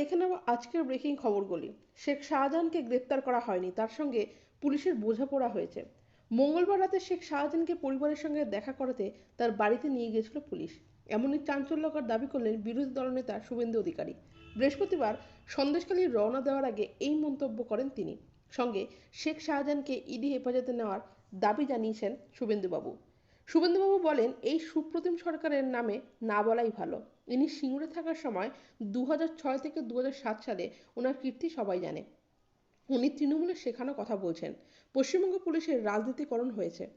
দেখে নেব আজকের ব্রেকিং খবরগুলি। শেখ শাহজাহানকে গ্রেপ্তার করা হয়নি, তার সঙ্গে পুলিশের বোঝাপড়া হয়েছে। মঙ্গলবার রাতে শেখ শাহজাহানকে পরিবারের সঙ্গে দেখা করাতে তার বাড়িতে নিয়ে গিয়েছিল পুলিশ। এমনই চাঞ্চল্যকর দাবি করলেন বিরোধী দলনেতা শুভেন্দু অধিকারী। বৃহস্পতিবার সন্দেশখালী রওনা দেওয়ার আগে এই মন্তব্য করেন তিনি। সঙ্গে শেখ শাহজাহানকে ইডি হেফাজতে নেওয়ার দাবি জানিয়েছেন শুভেন্দুবাবু। শুভেন্দুবাবু বলেন, এই সুপ্রতিম সরকারের নামে না বলাই ভালো। ইনি সিঙ্গুরে থাকার সময় দু ছয় থেকে দু সাত সালে ওনার কীর্তি সবাই জানে। উনি তৃণমূলের শেখানো কথা বলছেন। পশ্চিমবঙ্গ পুলিশের রাজনীতিকরণ হয়েছে।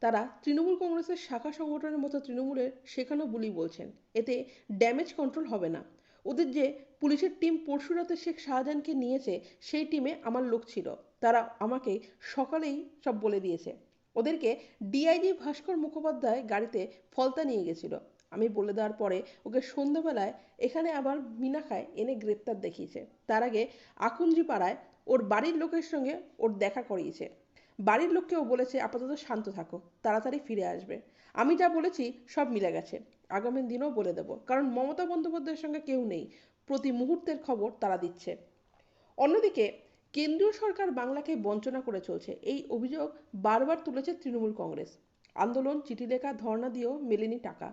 তারা তৃণমূল কংগ্রেসের শাখা সংগঠনের মতো তৃণমূলের শেখানো বুলি বলছেন। এতে ড্যামেজ কন্ট্রোল হবে না। ওদের যে পুলিশের টিম পরশু রাতে শেখ শাহজাহানকে নিয়েছে, সেই টিমে আমার লোক ছিল। তারা আমাকে সকালেই সব বলে দিয়েছে। ওদেরকে ডিআইজি ভাস্কর মুখোপাধ্যায় গাড়িতে ফলতা নিয়ে গেছিল। আমি বলে দেওয়ার পরে ওকে সন্ধ্যাবেলায় এখানে আবার মিনাখায় এনে গ্রেপ্তার দেখিয়েছে। তার আগে আকুঞ্জি পাড়ায় ওর বাড়ির লোকের সঙ্গে ওর দেখা করিয়েছে। বাড়ির লোককেও বলেছে, আপাতত শান্ত থাকো, তাড়াতাড়ি ফিরে আসবে। আমি যা বলেছি সব মিলে গেছে। আগামী দিনও বলে দেবো। কারণ মমতা বন্দ্যোপাধ্যায়ের সঙ্গে কেউ নেই। প্রতি মুহূর্তের খবর তারা দিচ্ছে। অন্যদিকে কেন্দ্রীয় সরকার বাংলাকে বঞ্চনা করে চলছে। এই অভিযোগ বারবার তুলেছে তৃণমূল কংগ্রেস। আন্দোলন, চিঠি লেখা, ধর্ণা দিয়েও মেলেনি টাকা।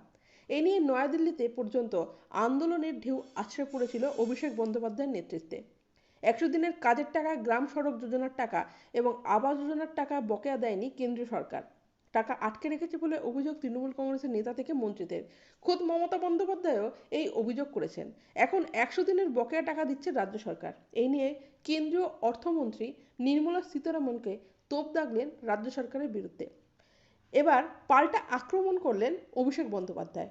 এ নিয়ে নয়াদিল্লিতে পর্যন্ত আন্দোলনের ঢেউ আছড়ে পড়েছিল অভিষেক বন্দ্যোপাধ্যায়ের নেতৃত্বে। একশো দিনের কাজের টাকা, গ্রাম সড়ক যোজনার টাকা এবং আবাস যোজনার টাকা বকেয়া দেয়নি কেন্দ্রীয় সরকার। টাকা আটকে রেখেছে বলে অভিযোগ তৃণমূল কংগ্রেসের নেতা থেকে মন্ত্রীদের। খোদ মমতা বন্দ্যোপাধ্যায়ও এই অভিযোগ করেছেন। এখন একশো দিনের বকেয়া টাকা দিচ্ছে রাজ্য সরকার। এই নিয়ে কেন্দ্রীয় অর্থমন্ত্রী নির্মলা সীতারামনকে তোপ দাগলেন রাজ্য সরকারের বিরুদ্ধে। এবার পাল্টা আক্রমণ করলেন অভিষেক বন্দ্যোপাধ্যায়।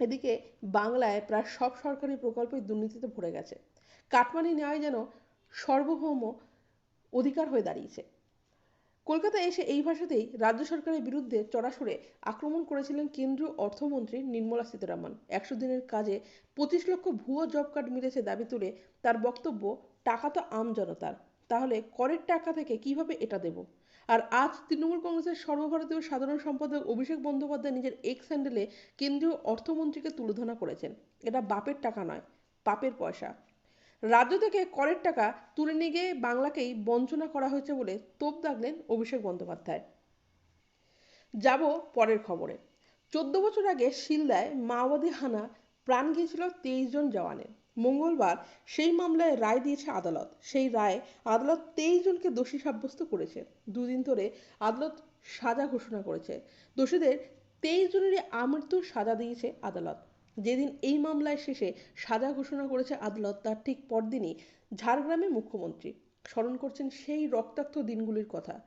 এদিকে বাংলায় প্রায় সব সরকারি প্রকল্পই দুর্নীতিতে ভরে গেছে। কাটমানি নেওয়াই যেন সার্বভৌম অধিকার হয়ে দাঁড়িয়েছে। কলকাতায় এসে এই ভাষাতেই রাজ্য সরকারের বিরুদ্ধে চড়াসড়ে আক্রমণ করেছিলেন কেন্দ্রীয় অর্থমন্ত্রী নির্মলা সীতারামন। একশো দিনের কাজে পঁচিশ লক্ষ ভুয়ো জব কার্ড মিলেছে দাবি তুলে তার বক্তব্য, টাকা তো আম জনতার, তাহলে করের টাকা থেকে কীভাবে এটা দেব? আর আজ তৃণমূল কংগ্রেসের সর্বভারতীয় সাধারণ সম্পাদক অভিষেক বন্দ্যোপাধ্যায় নিজের এক্স হ্যান্ডেলে কেন্দ্রীয় অর্থমন্ত্রীকে তুলোধনা করেছেন। এটা বাপের টাকা নয়, পাপের পয়সা। রাজ্য থেকে করের টাকা তুলে নিয়ে গিয়ে বাংলাকেই বঞ্চনা করা হয়েছে বলে তোপ দাগলেন অভিষেক বন্দ্যোপাধ্যায়। যাব পরের খবরে। চোদ্দ বছর আগে শিলদায় মাওবাদী হানা প্রাণ গিয়েছিল তেইশ জন জওয়ানের মঙ্গলবার সেই মামলায় রায় দিয়েছে আদালত। সেই রায়ে আদালত তেইশ জনকে দোষী সাব্যস্ত করেছে। দুদিন ধরে আদালত সাজা ঘোষণা করেছে। দোষীদের তেইশ জনেরই আমৃত্যু সাজা দিয়েছে আদালত। যেদিন এই মামলায় শেষে সাজা ঘোষণা করেছে আদালত, তার ঠিক পরদিনই ঝাড়গ্রামে মুখ্যমন্ত্রী স্মরণ করছেন সেই রক্তাক্ত দিনগুলির কথা।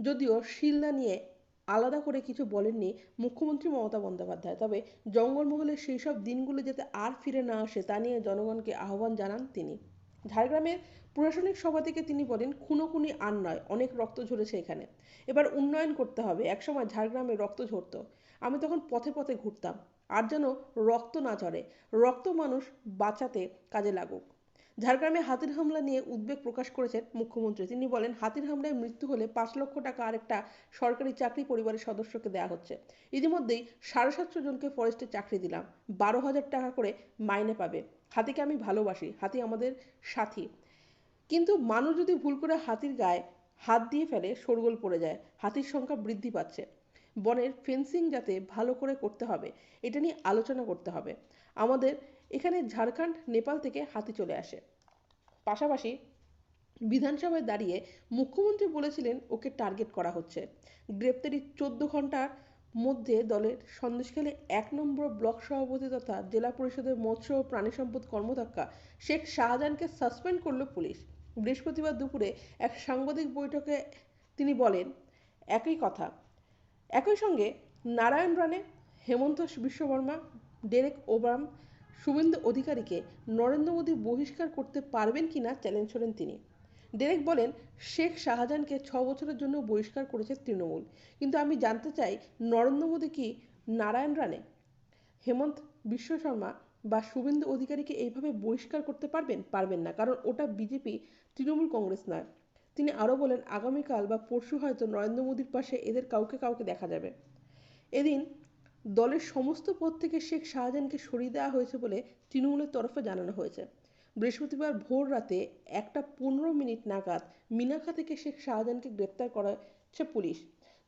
যদিও শিলদা নিয়ে আলাদা করে কিছু বলেননি মুখ্যমন্ত্রী মমতা বন্দ্যোপাধ্যায়। তবে জঙ্গলমহলের সেই সব দিনগুলো যাতে আর ফিরে না আসে, তা নিয়ে জনগণকে আহ্বান জানান তিনি। ঝাড়গ্রামের প্রশাসনিক সভা থেকে তিনি বলেন, খুনোখুনি আর নয়, অনেক রক্ত ঝরেছে এখানে। এবার উন্নয়ন করতে হবে, একসময় ঝাড়গ্রামে রক্ত ঝরতো। আমি তখন পথে পথে ঘুরতাম, আর যেন রক্ত না ঝরে। রক্ত মানুষ বাঁচাতে কাজে লাগুক। ঝাড়গ্রামে হাতির হামলা নিয়ে উদ্বেগ প্রকাশ করেছেন মুখ্যমন্ত্রী। তিনি বলেন, হাতির হামলায় মৃত্যু হলে পাঁচ লক্ষ টাকা আরেকটা সরকারি চাকরি পরিবারের সদস্যকে দেওয়া হচ্ছে। ইতিমধ্যেই সাড়ে সাতশো জনকে ফরেস্টে চাকরি দিলাম। বারো হাজার টাকা করে মাইনে পাবে। হাতিকে আমি ভালোবাসি। হাতি আমাদের সাথী। কিন্তু মানুষ যদি ভুল করে হাতির গায়ে হাত দিয়ে ফেলে, শোরগোল পড়ে যায়। হাতির সংখ্যা বৃদ্ধি পাচ্ছে। বনের ফেন্সিং যাতে ভালো করে করতে হবে, এটা নিয়ে আলোচনা করতে হবে। আমাদের এখানে ঝাড়খণ্ড, নেপাল থেকে হাতি চলে আসে। পাশাপাশি বিধানসভায় দাঁড়িয়ে মুখ্যমন্ত্রী বলেছিলেন ওকে টার্গেট করা হচ্ছে। গ্রেপ্তারি চোদ্দ ঘণ্টার মধ্যে দলের সন্দেশখালী এক নম্বর ব্লক সভাপতি তথা জেলা পরিষদের মৎস্য ও প্রাণী সম্পদ কর্মদক্ষা শেখ শাহজাহানকে সাসপেন্ড করল পুলিশ। বৃহস্পতিবার দুপুরে এক সাংবাদিক বৈঠকে তিনি বলেন, একই কথা। একই সঙ্গে নারায়ণ রানে হেমন্ত বিশ্ববর্মা, ডেরেক ওবাম শুভেন্দু অধিকারীকে নরেন্দ্র মোদী বহিষ্কার করতে পারবেন কিনা চ্যালেঞ্জ করেন তিনি। ডেরেক বলেন, শেখ শাহজাহানকে ছ বছরের জন্য বহিষ্কার করেছে তৃণমূল। কিন্তু আমি জানতে চাই, নরেন্দ্র মোদী কি নারায়ণ রানে হেমন্ত বিশ্ব শর্মা বা শুভেন্দু অধিকারীকে এইভাবে বহিষ্কার করতে পারবেন? পারবেন না, কারণ ওটা বিজেপি তৃণমূল কংগ্রেস নয়। তিনি আরও বলেন, আগামীকাল বা পরশু হয়তো নরেন্দ্র মোদীর পাশে এদের কাউকে কাউকে দেখা যাবে। এদিন দলের সমস্ত পদ থেকে শেখ শাহজাহানকে সরিয়ে দেওয়া হয়েছে বলে তৃণমূলের তরফে জানানো হয়েছে। বৃহস্পতিবার ভোর রাতে একটা পনেরো মিনিট নাগাদ মিনাখা থেকে শেখ শাহজাহানকে গ্রেপ্তার করেছে পুলিশ।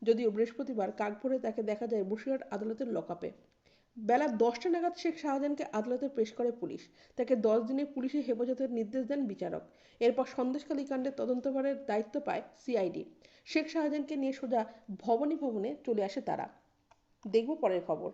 যদিও বৃহস্পতিবার কাকভোরে তাকে দেখা যায় বসিরহাট আদালতের লকআপে। বেলা দশটা নাগাদ শেখ শাহজাহানকে আদালতে পেশ করে পুলিশ। তাকে দশ দিনে পুলিশি হেফাজতের নির্দেশ দেন বিচারক। এরপর সন্দেশকালী কাণ্ডের তদন্তভারের দায়িত্ব পায় সিআইডি। শেখ শাহজাহানকে নিয়ে সোজা ভবনী ভবনে চলে আসে তারা। দেখব পরের খবর।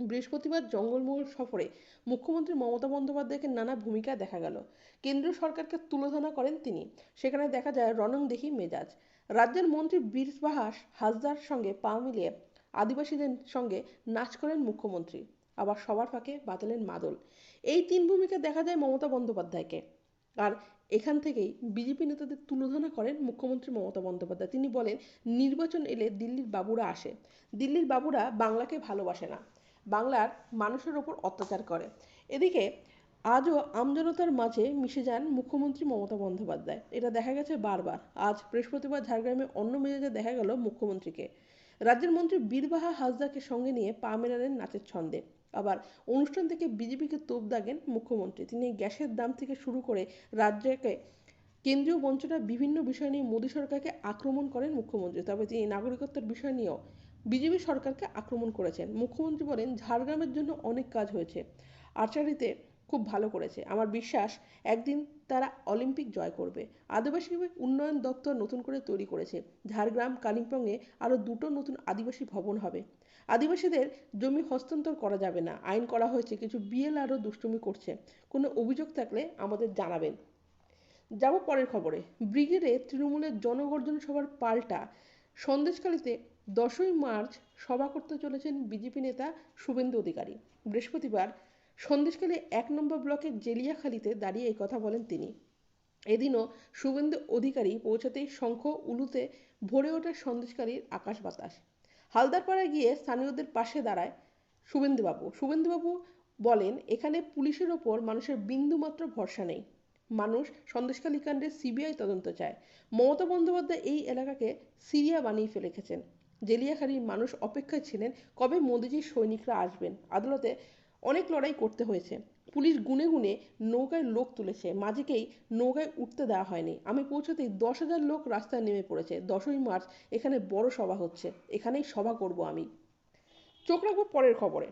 বৃহস্পতিবার জঙ্গলমহল সফরে মুখ্যমন্ত্রী মমতা বন্দ্যোপাধ্যায়কে নানা ভূমিকা দেখা গেল। কেন্দ্রীয় সরকারকে তুলোধনা করেন তিনি। সেখানে দেখা যায় রণংদেহী মেজাজ। রাজ্যের মন্ত্রী বীরবাহাস হাসদার সঙ্গে পা মিলিয়ে আদিবাসীদের সঙ্গে নাচ করেন মুখ্যমন্ত্রী। আবার সবার ফাঁকে বাদলেন মাদল। এই তিন ভূমিকা দেখা যায় মমতা বন্দ্যোপাধ্যায়কে। আর এখান থেকেই বিজেপি নেতাদের তুলোধনা করেন মুখ্যমন্ত্রী মমতা বন্দ্যোপাধ্যায়। তিনি বলেন, নির্বাচন এলে দিল্লির বাবুরা আসে। দিল্লির বাবুরা বাংলাকে ভালোবাসে না। বাংলার মানুষের ওপর অত্যাচার করে। এদিকে আজও আমজনতার মাঝে মিশে যান মুখ্যমন্ত্রী মমতা বন্দ্যোপাধ্যায়। এটা দেখা গেছে বারবার। আজ বৃহস্পতিবার ঝাড়গ্রামে অন্য মেজাজে দেখা গেল মুখ্যমন্ত্রীকে। রাজ্যের মন্ত্রী বীরবাহা হাসদাকে সঙ্গে নিয়ে পা মেলালেন নাচের ছন্দে। আবার অনুষ্ঠান থেকে বিজেপিকে তোপ দাগেন মুখ্যমন্ত্রী। তিনি গ্যাসের দাম থেকে শুরু করে রাজ্যকে কেন্দ্রীয় বঞ্চনা বিভিন্ন বিষয় নিয়ে মোদী সরকারকে আক্রমণ করেন মুখ্যমন্ত্রী। তবে তিনি নাগরিকত্বের বিষয় নিয়েও বিজেপি সরকারকে আক্রমণ করেছেন। মুখ্যমন্ত্রী বলেন, ঝাড়গ্রামের জন্য অনেক কাজ হয়েছে। আচারিতে খুব ভালো করেছে। আমার বিশ্বাস, একদিন তারা অলিম্পিক জয় করবে। আদিবাসী উন্নয়ন দপ্তর নতুন করে তৈরি করেছে। ঝাড়গ্রাম, কালিম্পংয়ে আরও দুটো নতুন আদিবাসী ভবন হবে। আদিবাসীদের জমি হস্তান্তর করা যাবে না। আইন করা হয়েছে, কিছু বিএলআরও দুষ্টুমি করছে। কোনো অভিযোগ থাকলে আমাদের জানাবেন। যাব পরের খবরে। ব্রিগেডে তৃণমূলের জনগর্জন সভার পাল্টা সন্দেশকালীতে দশই মার্চ সভা করতে চলেছেন বিজেপি নেতা শুভেন্দু অধিকারী। বৃহস্পতিবার সন্দেশকালে এক নম্বর ব্লকের জেলিয়াখালীতে দাঁড়িয়ে এই কথা বলেন তিনি। এদিনও শুভেন্দু অধিকারী পৌঁছাতেই শঙ্খ উলুতে ভরে ওঠে সন্দেশকারীর আকাশ বাতাস। হালদারপাড়ায় গিয়ে স্থানীয়দের পাশে দাঁড়ায় শুভেন্দুবাবু। শুভেন্দুবাবু বলেন, এখানে পুলিশের ওপর মানুষের বিন্দুমাত্র ভরসা নেই। মানুষ সন্দেশকালী কাণ্ডে সিবিআই তদন্ত চায়। মমতা বন্দ্যোপাধ্যায় এই এলাকাকে সিরিয়া বানিয়ে ফেলে রেখেছেন। জেলিয়াখালীর মানুষ অপেক্ষায় ছিলেন কবে মোদিজির সৈনিকরা আসবেন। আদালতে অনেক লড়াই করতে হয়েছে। পুলিশ গুনে গুনে নৌকায় লোক তুলেছে। মাঝিকেই নৌকায় উঠতে দেওয়া হয়নি। আমি পৌঁছতেই দশ হাজার লোক রাস্তায় নেমে পড়েছে। দশই মার্চ এখানে বড় সভা হচ্ছে। এখানেই সভা করব আমি। চোখ রাখব পরের খবরে।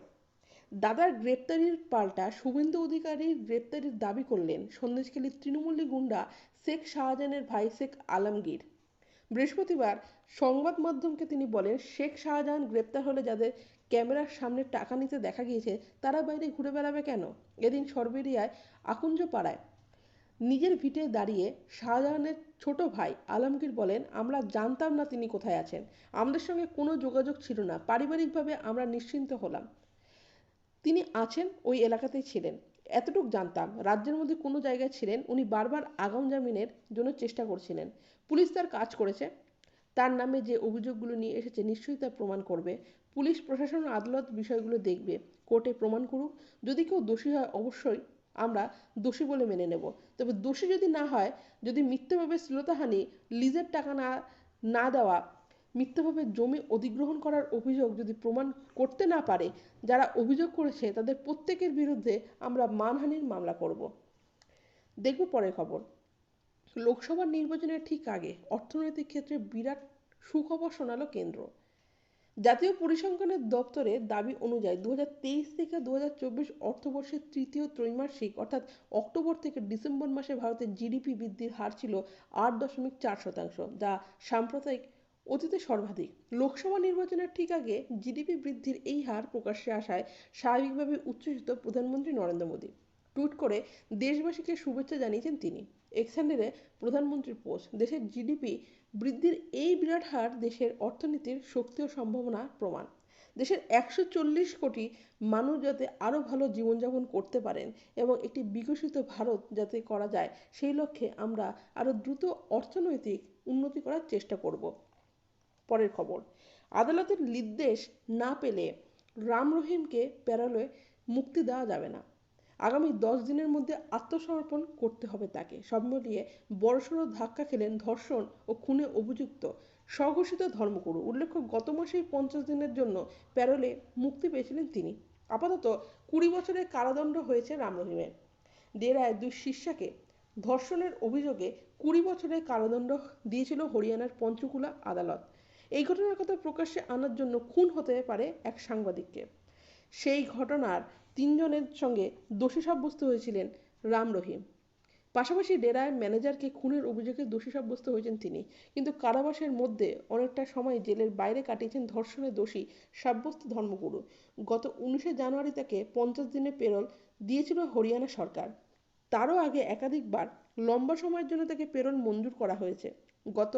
দাদার গ্রেপ্তারির পাল্টা শুভেন্দু অধিকারীর গ্রেপ্তারির দাবি করলেন সন্দেশখালীর তৃণমূলী গুন্ডা শেখ শাহজাহানের ভাই শেখ আলমগীর। বৃহস্পতিবার সংবাদ মাধ্যমকে তিনি বলেন, শেখ শাহজাহান গ্রেপ্তার হলে যাদের ক্যামেরার সামনে টাকা নিতে দেখা গিয়েছে, তারা বাইরে ঘুরে বেড়াবে কেন? এদিন সরবেরিয়ায় আকুঞ্জ পাড়ায় নিজের ভিটে দাঁড়িয়ে শাহজাহানের ছোট ভাই আলমগীর বলেন, আমরা জানতাম না তিনি কোথায় আছেন। আমাদের সঙ্গে কোনো যোগাযোগ ছিল না। পারিবারিকভাবে আমরা নিশ্চিন্ত হলাম। তিনি আছেন ওই এলাকাতেই ছিলেন। এতটুকু জানতাম, রাজ্যের মধ্যে কোনো জায়গায় ছিলেন, উনি বারবার আগাম জামিনের জন্য চেষ্টা করছিলেন। পুলিশ তার কাজ করেছে। তার নামে যে অভিযোগগুলো নিয়ে এসেছে নিশ্চয়ই তা প্রমাণ করবে। পুলিশ প্রশাসন আদালত বিষয়গুলো দেখবে, কোর্টে প্রমাণ করুক। যদি কেউ দোষী হয়, অবশ্যই আমরা দোষী বলে মেনে নেব। তবে দোষী যদি না হয়, যদি মিথ্যেভাবে শ্লীলতাহানি, লিজের টাকা না না দেওয়া মিথ্যাভাবে জমি অধিগ্রহণ করার অভিযোগ যদি প্রমাণ করতে না পারে, যারা অভিযোগ করেছে তাদের প্রত্যেকের বিরুদ্ধে আমরা মানহানির মামলা করব। দেখব পরের খবর। লোকসভা নির্বাচনের ঠিক আগে অর্থনৈতিক ক্ষেত্রে বিরাট সুখবর শোনালো কেন্দ্র। জাতীয় পরিসংখ্যানের দপ্তরের দাবি অনুযায়ী দু হাজার তেইশ থেকে দু হাজার চব্বিশ অর্থবর্ষের তৃতীয় ত্রৈমাসিক অর্থাৎ অক্টোবর থেকে ডিসেম্বর মাসে ভারতের জিডিপি বৃদ্ধির হার ছিল আট দশমিক চার শতাংশ, যা সাম্প্রদায়িক অতীতে সর্বাধিক। লোকসভা নির্বাচনের ঠিক আগে জিডিপি বৃদ্ধির এই হার প্রকাশ্যে আসায় স্বাভাবিকভাবে উচ্ছ্বসিত প্রধানমন্ত্রী নরেন্দ্র মোদী। টুইট করে দেশবাসীকে শুভেচ্ছা জানিয়েছেন তিনি। হ্যান্ডেলে প্রধানমন্ত্রীর পোস্ট, দেশের জিডিপি বৃদ্ধির এই বিরাট হার দেশের অর্থনীতির শক্তি ও সম্ভাবনার প্রমাণ। দেশের একশো চল্লিশ কোটি মানুষ যাতে আরও ভালো জীবনযাপন করতে পারেন এবং একটি বিকশিত ভারত যাতে করা যায়, সেই লক্ষ্যে আমরা আরও দ্রুত অর্থনৈতিক উন্নতি করার চেষ্টা করব। পরের খবর। আদালতের নির্দেশ না পেলে রাম রহিমকে প্যারালয়ে মুক্তি দেওয়া যাবে না। আগামী দশ দিনের মধ্যে আত্মসমর্পণ করতে হবে তাকে। সব মিলিয়ে বড়সড় ধাক্কা খেলেন ধর্ষণ ও খুনে অভিযুক্ত স্বঘোষিত ধর্মগুরু। উল্লেখ্য, গত মাসেই পঞ্চাশ দিনের জন্য প্যারোলে মুক্তি পেয়েছিলেন তিনি। আপাতত কুড়ি বছরের কারাদণ্ড হয়েছে রাম রহিমের। ডেরায় দুই শিষ্যাকে ধর্ষণের অভিযোগে কুড়ি বছরের কারাদণ্ড দিয়েছিল হরিয়ানার পঞ্চকুলা আদালত। এই ঘটনার কথা প্রকাশ্যে আনার জন্য খুন হতে পারে এক সাংবাদিককে। সেই ঘটনার তিনজনের সঙ্গে দোষী সাব্যস্ত হয়েছিলেন রাম রহিম। পাশাপাশি ডেরায় ম্যানেজারকে খুনের অভিযোগে দোষী সাব্যস্ত হয়েছেন তিনি। কিন্তু কারাবাসের মধ্যে অনেকটা সময় জেলের বাইরে কাটিয়েছেন ধর্ষণের দোষী সাব্যস্ত ধর্মগুরু। গত উনিশে জানুয়ারি তাকে পঞ্চাশ দিনে পেরোল দিয়েছিল হরিয়ানা সরকার। তারও আগে একাধিকবার লম্বা সময়ের জন্য তাকে পেরোল মঞ্জুর করা হয়েছে। গত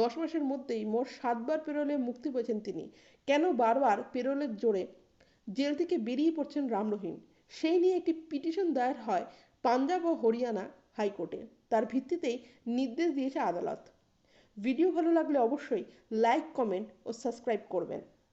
দশ মাসের মধ্যেই মোট সাতবার পেরোলে মুক্তি পেয়েছেন তিনি। কেন বারবার পেরোলের জোরে জেল থেকে বেরিয়ে পড়ছেন রাম রহিম? সেই নিয়ে একটি পিটিশন দায়ের হয় পাঞ্জাব ও হরিয়ানা হাইকোর্টে। তার ভিত্তিতেই নির্দেশ দিয়েছে আদালত। ভিডিও ভালো লাগলে অবশ্যই লাইক, কমেন্ট ও সাবস্ক্রাইব করবেন।